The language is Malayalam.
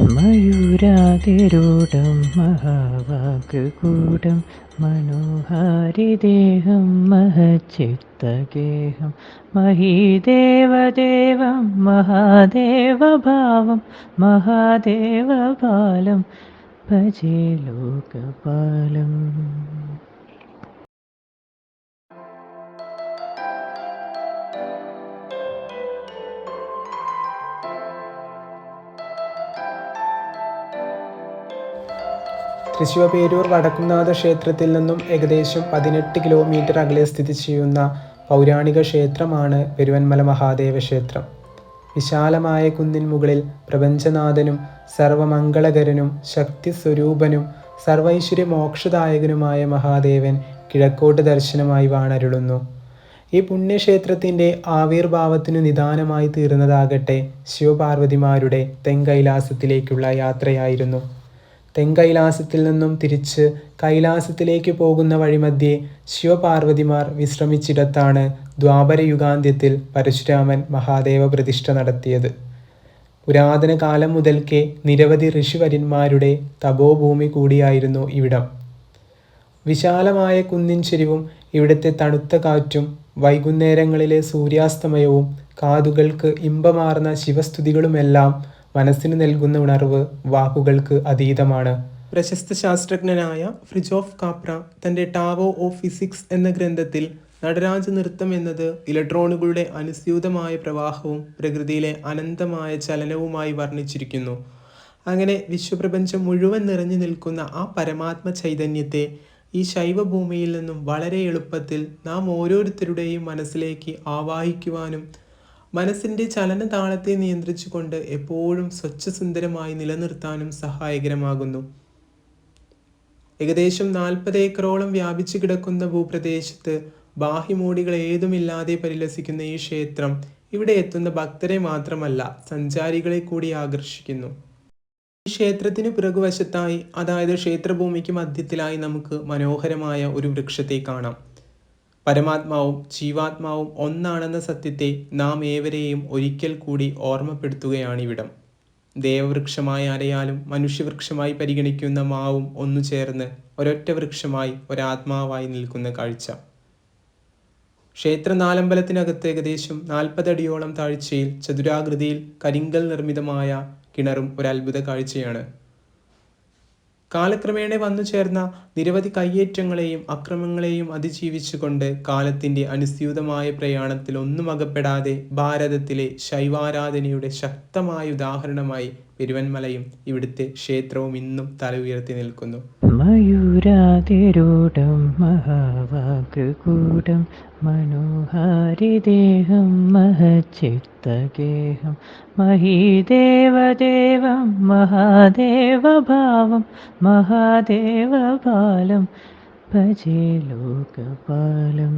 मयूरातिरूढं महावाक्कूटं मनोहारिदेहं महच्चित्तगेहं महीदेवदेवं महादेवभावं महादेवपालं भजे लोकपालम् തൃശ്ശൂർ വടക്കുംനാഥ ക്ഷേത്രത്തിൽ നിന്നും ഏകദേശം പതിനെട്ട് കിലോമീറ്റർ അകലെ സ്ഥിതി ചെയ്യുന്ന പൗരാണിക ക്ഷേത്രമാണ് പെരുവന്മല മഹാദേവ ക്ഷേത്രം വിശാലമായ കുന്നിൻ മുകളിൽ പ്രപഞ്ചനാഥനും സർവമംഗളകരനും ശക്തിസ്വരൂപനും സർവൈശ്വര്യ മോക്ഷദായകനുമായ മഹാദേവൻ കിഴക്കോട്ട് ദർശനമായി വാണരുളുന്നു. ഈ പുണ്യക്ഷേത്രത്തിന്റെ ആവിർഭാവത്തിനു നിദാനമായി തീർന്നതാകട്ടെ ശിവപാർവതിമാരുടെ തെങ്കൈലാസത്തിലേക്കുള്ള യാത്രയായിരുന്നു. തെങ്കൈലാസത്തിൽ നിന്നും തിരിച്ച് കൈലാസത്തിലേക്ക് പോകുന്ന വഴിമധ്യേ ശിവപാർവതിമാർ വിശ്രമിച്ചിടത്താണ് ദ്വാപരയുഗാന്ത്യത്തിൽ പരശുരാമൻ മഹാദേവ പ്രതിഷ്ഠ നടത്തിയത്. പുരാതന കാലം മുതൽക്കേ നിരവധി ഋഷിവര്യന്മാരുടെ തപോഭൂമി കൂടിയായിരുന്നു ഇവിടം. വിശാലമായ കുന്നിൻ ചെരിവും ഇവിടുത്തെ തണുത്ത കാറ്റും വൈകുന്നേരങ്ങളിലെ സൂര്യാസ്തമയവും കാതുകൾക്ക് ഇമ്പമാർന്ന ശിവസ്തുതികളുമെല്ലാം മനസ്സിന് നൽകുന്ന ഉണർവ് വാക്കുകൾക്ക് അതീതമാണ്. പ്രശസ്ത ശാസ്ത്രജ്ഞനായ ഫ്രിജോഫ് കാപ്ര തന്റെ ടാവോ ഓഫ് ഫിസിക്സ് എന്ന ഗ്രന്ഥത്തിൽ നടരാജ നൃത്തം എന്നത് ഇലക്ട്രോണുകളുടെ അനുസ്യൂതമായ പ്രവാഹവും പ്രകൃതിയിലെ അനന്തമായ ചലനവുമായി വർണിച്ചിരിക്കുന്നു. അങ്ങനെ വിശ്വപ്രപഞ്ചം മുഴുവൻ നിറഞ്ഞു നിൽക്കുന്ന ആ പരമാത്മ ചൈതന്യത്തെ ഈ ശൈവഭൂമിയിൽ നിന്നും വളരെ എളുപ്പത്തിൽ നാം ഓരോരുത്തരുടെയും മനസ്സിലേക്ക് ആവാഹിക്കുവാനും മനസ്സിന്റെ ചലനതാളത്തെ നിയന്ത്രിച്ചുകൊണ്ട് എപ്പോഴും സ്വച്ഛസുന്ദരമായി നിലനിർത്താനും സഹായകരമാകുന്നു. ഏകദേശം നാൽപ്പത് ഏക്കറോളം വ്യാപിച്ചു കിടക്കുന്ന ഭൂപ്രദേശത്ത് ബാഹ്യമോടികൾ ഏതുമില്ലാതെ പരിലസിക്കുന്ന ഈ ക്ഷേത്രം ഇവിടെ എത്തുന്ന ഭക്തരെ മാത്രമല്ല സഞ്ചാരികളെ കൂടി ആകർഷിക്കുന്നു. ഈ ക്ഷേത്രത്തിന് പിറകുവശത്തായി അതായത് ക്ഷേത്രഭൂമിക്ക് മധ്യത്തിലായി നമുക്ക് മനോഹരമായ ഒരു വൃക്ഷത്തെ കാണാം. പരമാത്മാവും ജീവാത്മാവും ഒന്നാണെന്ന സത്യത്തെ നാം ഏവരെയും ഒരിക്കൽ കൂടി ഓർമ്മപ്പെടുത്തുകയാണിവിടം. ദേവവൃക്ഷമായി അരയാലും മനുഷ്യവൃക്ഷമായി പരിഗണിക്കുന്ന മാവും ഒന്നു ചേർന്ന് ഒരൊറ്റ വൃക്ഷമായി ഒരാത്മാവായി നിൽക്കുന്ന കാഴ്ച. ക്ഷേത്ര നാലമ്പലത്തിനകത്ത് ഏകദേശം നാൽപ്പതടിയോളം താഴ്ചയിൽ ചതുരാകൃതിയിൽ കരിങ്കൽ നിർമ്മിതമായ കിണറും ഒരു കാഴ്ചയാണ്. കാലക്രമേണ വന്നു ചേർന്ന നിരവധി കയ്യേറ്റങ്ങളെയും അക്രമങ്ങളെയും അതിജീവിച്ചുകൊണ്ട് കാലത്തിന്റെ അനുസ്യൂതമായ പ്രയാണത്തിൽ ഒന്നും അകപ്പെടാതെ ഭാരതത്തിലെ ശൈവാരാധനയുടെ ശക്തമായ ഉദാഹരണമായി പെരുവന്മലയും ഇവിടുത്തെ ക്ഷേത്രവും ഇന്നും തല ഉയർത്തി നിൽക്കുന്നു. മയൂരാതിരൂഢം മഹാവാക്കൂടം മനോഹാരിദേഹം മഹചിത്തഗേഹം മഹീദേവദേവം മഹാദേവഭാവം മഹാദേവപാലം ഭജേ ലോകപാലം.